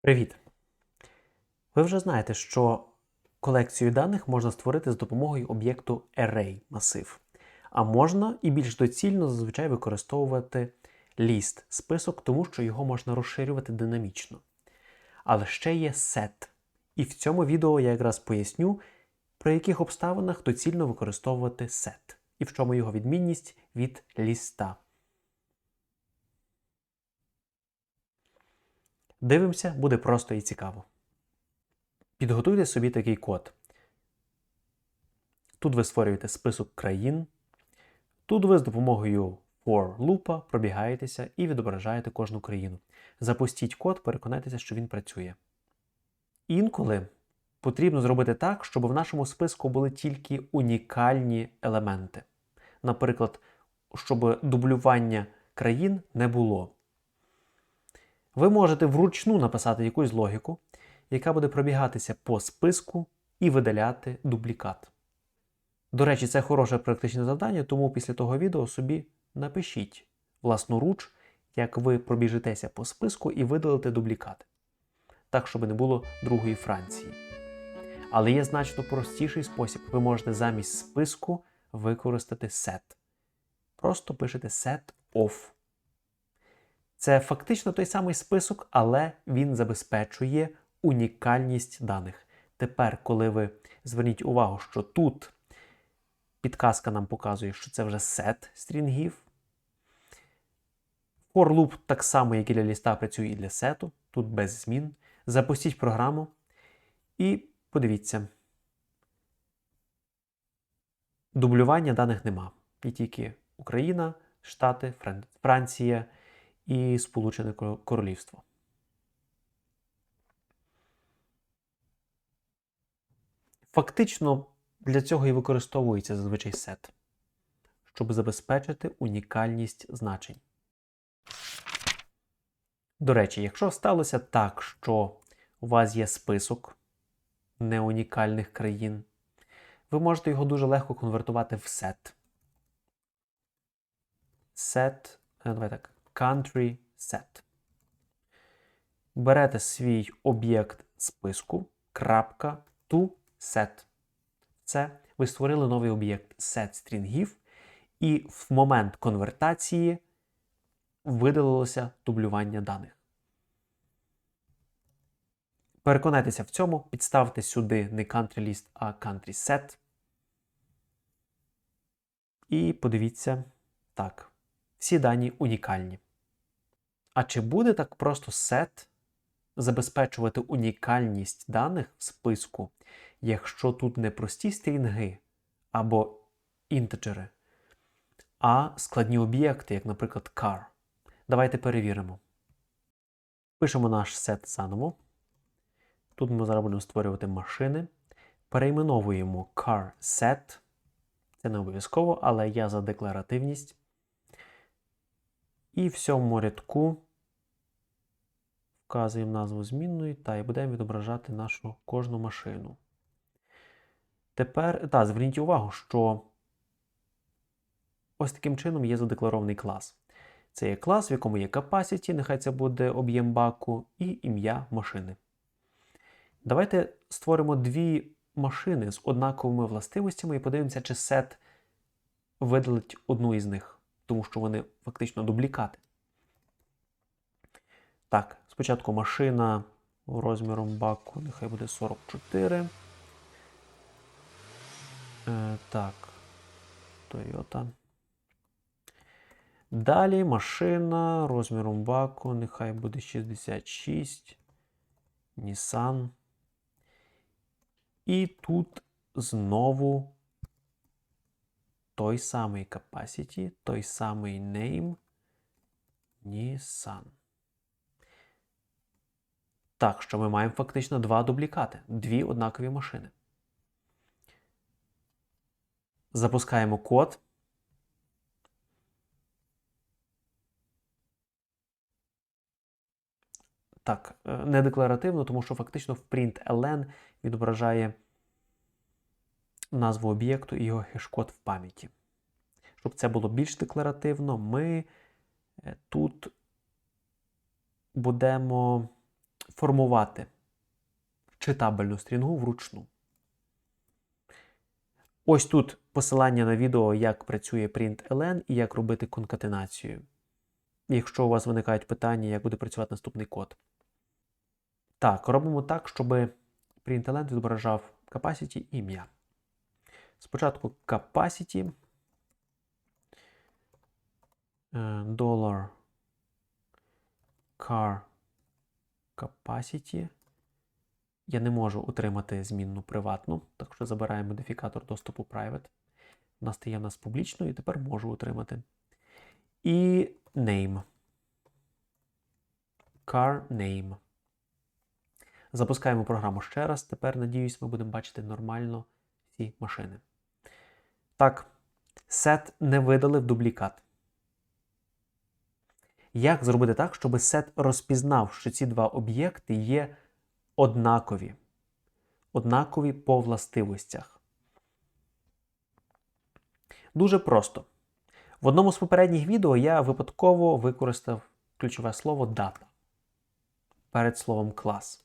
Привіт! Ви вже знаєте, що колекцію даних можна створити з допомогою об'єкту Array масив. А можна і більш доцільно зазвичай використовувати ліст список, тому що його можна розширювати динамічно. Але ще є set. І в цьому відео я якраз поясню, при яких обставинах доцільно використовувати set і в чому його відмінність від ліста. Дивимося, буде просто і цікаво. Підготуйте собі такий код. Тут ви створюєте список країн. Тут ви з допомогою for loop пробігаєтеся і відображаєте кожну країну. Запустіть код, переконайтеся, що він працює. Інколи потрібно зробити так, щоб в нашому списку були тільки унікальні елементи. Наприклад, щоб дублювання країн не було. Ви можете вручну написати якусь логіку, яка буде пробігатися по списку і видаляти дублікат. До речі, це хороше практичне завдання, тому після того відео собі напишіть власноруч, як ви пробіжитеся по списку і видалите дублікати. Так, щоб не було другої Франції. Але є значно простіший спосіб. Ви можете замість списку використати set. Просто пишете set of. Це фактично той самий список, але він забезпечує унікальність даних. Тепер, коли ви зверніть увагу, що тут підказка нам показує, що це вже сет стрінгів. For loop так само, як і для ліста, працює і для сету, тут без змін. Запустіть програму і подивіться. Дублювання даних нема. І тільки Україна, Штати, Франція і Сполучене Королівство. Фактично для цього і використовується зазвичай сет, щоб забезпечити унікальність значень. До речі, якщо сталося так, що у вас є список неунікальних країн, ви можете його дуже легко конвертувати в сет. Set, давай так, country set. Берете свій об'єкт списку, крапка, to set. Це ви створили новий об'єкт set стрінгів, і в момент конвертації видалилося дублювання даних. Переконайтеся в цьому, підставте сюди не country list, а country set. І подивіться так. Всі дані унікальні. А чи буде так просто set забезпечувати унікальність даних в списку, якщо тут не прості стрінги або інтеджери, а складні об'єкти, як, наприклад, car? Давайте перевіримо. Пишемо наш сет заново. Тут ми зараз будемо створювати машини. Перейменовуємо car set. Це не обов'язково, але я за декларативність. І в цьому рядку вказуємо назву змінної та і будемо відображати нашу кожну машину. Тепер, та, зверніть увагу, що ось таким чином є задекларований клас. Це є клас, в якому є capacity, нехай це буде об'єм баку, і ім'я машини. Давайте створимо дві машини з однаковими властивостями і подивимося, чи сет видалить одну із них, тому що вони фактично дублікати. Так, спочатку машина розміром баку, нехай буде 44. Е, Так, Toyota. Далі машина розміром баку, нехай буде 66. Nissan. І тут знову той самий capacity, той самий name Nissan. Так, що ми маємо фактично два дублікати, дві однакові машини. Запускаємо код. Так, е, не декларативно, тому що фактично в println відображає назву об'єкту і його хеш-код в пам'яті. Щоб це було більш декларативно, ми е, тут будемо формувати читабельну стрінгу вручну. Ось тут посилання на відео, як працює println і як робити конкатенацію. Якщо у вас виникають питання, як буде працювати наступний код. Так, робимо так, щоб println відображав capacity ім'я. Спочатку capacity е, dollar car capacity. Я не можу утримати змінну приватну, так що забираємо модифікатор доступу private. Вона стає в нас публічною, і тепер можу утримати. І name. Car name. Запускаємо програму ще раз. Тепер, надіюсь, ми будемо бачити нормально всі машини. Так, set не видали в дублікат. Як зробити так, щоб сет розпізнав, що ці два об'єкти є однакові, однакові по властивостях? Дуже просто. В одному з попередніх відео я випадково використав ключове слово дата перед словом клас.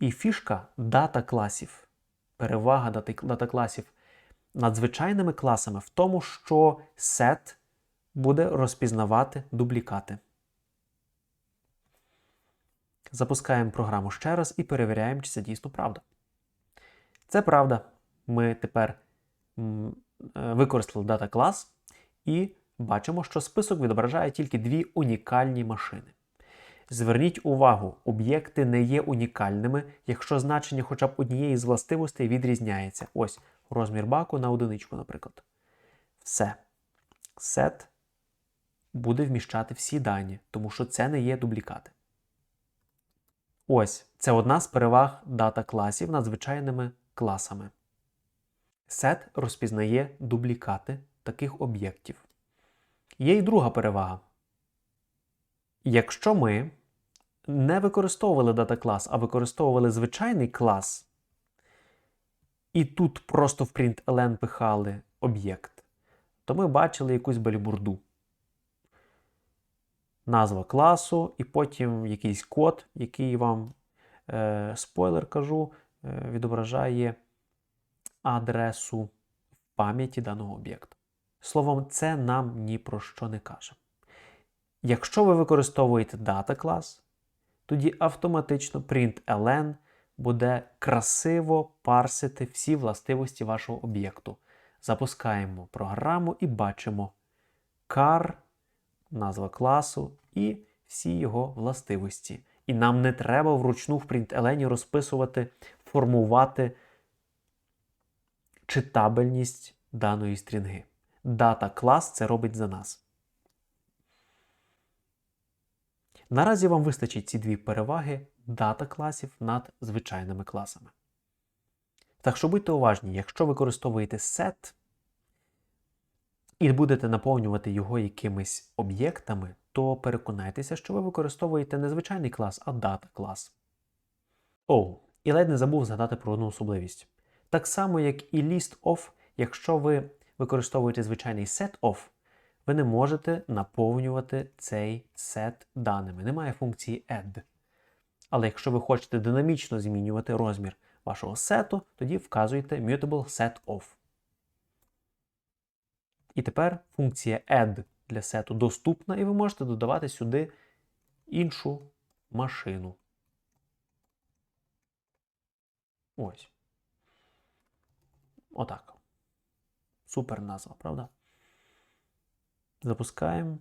І фішка дата класів, перевага дата класів над звичайними класами в тому, що сет буде розпізнавати дублікати. Запускаємо програму ще раз і перевіряємо, чи це дійсно правда. Це правда. Ми тепер е, використали дата клас і бачимо, що список відображає тільки дві унікальні машини. Зверніть увагу, об'єкти не є унікальними, якщо значення хоча б однієї з властивостей відрізняється. Ось розмір баку на одиничку, наприклад. Все. Сет буде вміщати всі дані, тому що це не є дублікати. Ось це одна з переваг дата класів над звичайними класами. Сет розпізнає дублікати таких об'єктів. Є й друга перевага. Якщо ми не використовували дата клас, а використовували звичайний клас, і тут просто в println пихали об'єкт, то ми бачили якусь балібурду. Назва класу, і потім якийсь код, який вам, е, спойлер кажу, е, відображає адресу в пам'яті даного об'єкта. Словом, це нам ні про що не каже. Якщо ви використовуєте дата клас, тоді автоматично println буде красиво парсити всі властивості вашого об'єкту. Запускаємо програму і бачимо car, назва класу і всі його властивості. І нам не треба вручну в println розписувати, формувати читабельність даної стрінги. Дата клас це робить за нас. Наразі вам вистачить ці дві переваги дата класів над звичайними класами. Так що будьте уважні, якщо використовуєте set і будете наповнювати його якимись об'єктами, то переконайтеся, що ви використовуєте не звичайний клас, а дата клас. О, і ледь не забув згадати про одну особливість. Так само, як і list якщо ви використовуєте звичайний set ви не можете наповнювати цей сет даними. Немає функції add. Але якщо ви хочете динамічно змінювати розмір вашого сету, тоді вказуєте mutable set І тепер функція add для сету доступна, і ви можете додавати сюди іншу машину. Ось. Отак. Супер назва, правда? Запускаємо.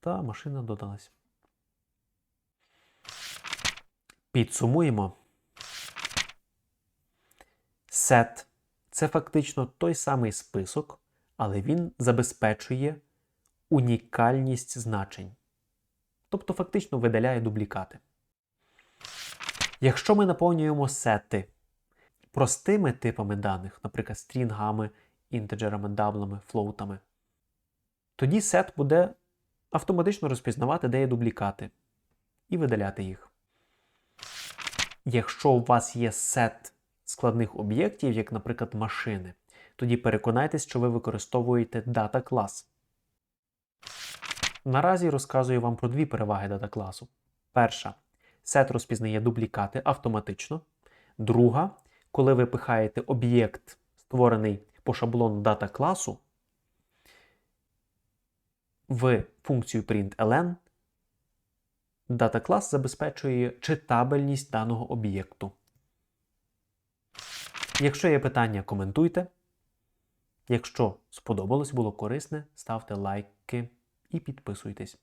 Та машина додалась. Підсумуємо. Set це фактично той самий список, але він забезпечує унікальність значень. Тобто фактично видаляє дублікати. Якщо ми наповнюємо сети простими типами даних, наприклад, стрінгами, інтеджерами, даблами, флоутами, тоді сет буде автоматично розпізнавати, де є дублікати, і видаляти їх. Якщо у вас є сет складних об'єктів, як, наприклад, машини, тоді переконайтесь, що ви використовуєте дата клас. Наразі розказую вам про дві переваги дата класу. Перша. Сет розпізнає дублікати автоматично. Друга, коли ви пихаєте об'єкт, створений по шаблону дата класу, в функцію println, дата клас забезпечує читабельність даного об'єкту. Якщо є питання, коментуйте. Якщо сподобалось, було корисне, ставте лайки і підписуйтесь.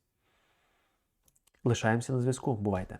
Лишаємося на зв'язку. Бувайте!